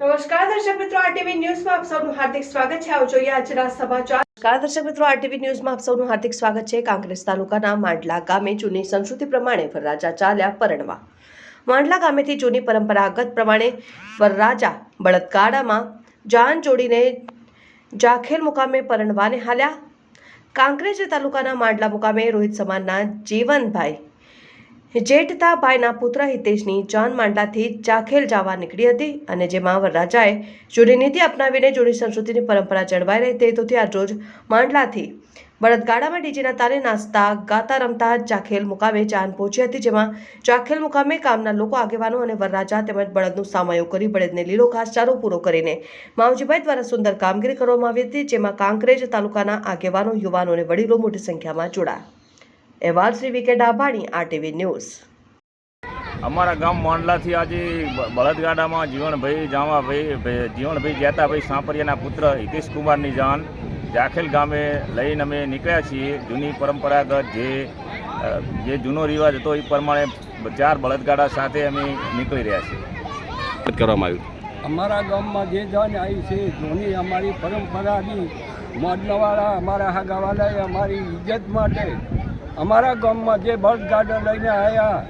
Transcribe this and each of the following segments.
નમસ્કાર દર્શક મિત્રો આરટીવી ન્યૂઝમાં આપ સૌનું હાર્દિક સ્વાગત છે. આવો જોઈએ આજના સમાચાર. નમસ્કાર દર્શક મિત્રો આરટીવી ન્યૂઝમાં આપ સૌનું હાર્દિક સ્વાગત છે. કાંકરેજ તાલુકાના માંડલા ગામે જૂની સંસ્કૃતિ પ્રમાણે વરરાજા ચાલ્યા પરણવા. માંડલા ગામેથી જૂની પરંપરાગત પ્રમાણે વરરાજા બળદગાડામાં જાન જોડીને જાખેલ મુકામે પરણવાને હાલ્યા. કાંકરેજ તાલુકાના માંડલા મુકામે રોહિત સમાજના જીવનભાઈ જેઠતાભાઈના પુત્ર હિતેશની જાન માંડલાથી ચાખેલ જવા નીકળી હતી અને જેમાં વરરાજાએ જૂની અપનાવીને જૂની સંસ્કૃતિની પરંપરા જળવાઈ રહી તે હેતુથી આજ રોજ માંડલાથી બળદગાડામાં ડીજેના તારે નાસ્તા, ગાતા, રમતા, ચાખેલ મુકામે જાન પહોંચી હતી, જેમાં ચાખેલ મુકામે ગામના લોકો, આગેવાનો અને વરરાજા તેમજ બળદનું સામયો કરી બળદને લીલો ઘાસચારો પૂરો કરીને માવજીભાઈ દ્વારા સુંદર કામગીરી કરવામાં આવી હતી, જેમાં કાંકરેજ તાલુકાના આગેવાનો, યુવાનો અને વડીલો મોટી સંખ્યામાં જોડાયા. અહેવાલ Shri VK Dabhani TV news. અમારા ગામ માંડલાથી આજે બળદગાડામાં જીવણભાઈ જામાભાઈ ભઈ- જીવણભાઈ જેતાભાઈ સાંપરિયાના પુત્ર હિતેશ કુમારની જાન જાખેલ ગામે લઈને અમે નીકળ્યા છીએ. જૂની પરંપરાગત જે જે જૂનો રિવાજ હતો એ પ્રમાણે ચાર બળદગાડા સાથે અમે નીકળી રહ્યા છીએ. કરવામાં આવ્યું અમારા ગામમાં જે જાન આવી છે જૂની અમારી પરંપરાની મોડલાવાળા અમારા હાગાવાળાએ અમારી ઇજ્જત માટે અમારા ગામમાં જે બળદગાડા લઈને આવ્યા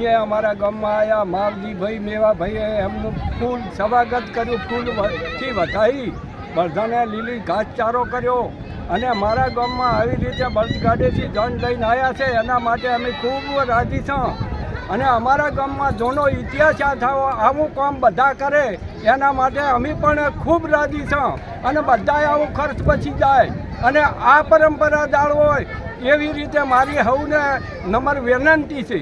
એ અમારા ગામમાં આવ્યા માવજીભાઈ મેવાભાઈએ એમનું ફૂલ સ્વાગત કર્યું ફૂલથી વધાઈ. બધાને લીલી ઘાસચારો કર્યો. અને અમારા ગામમાં આવી રીતે બળદગાડેથી જન લઈને આવ્યા છે, એના માટે અમે ખૂબ રાજી છીએ અને અમારા ગામમાં જૂનો ઇતિહાસ આ થયો આવું કામ બધા કરે, એના માટે અમે પણ ખૂબ રાજી છીએ અને બધાએ આવું ખર્ચ બચી જાય. અને આ પરંપરા જાળવો હોય એવી રીતે મારી હવને નંબર વિનંતી છે.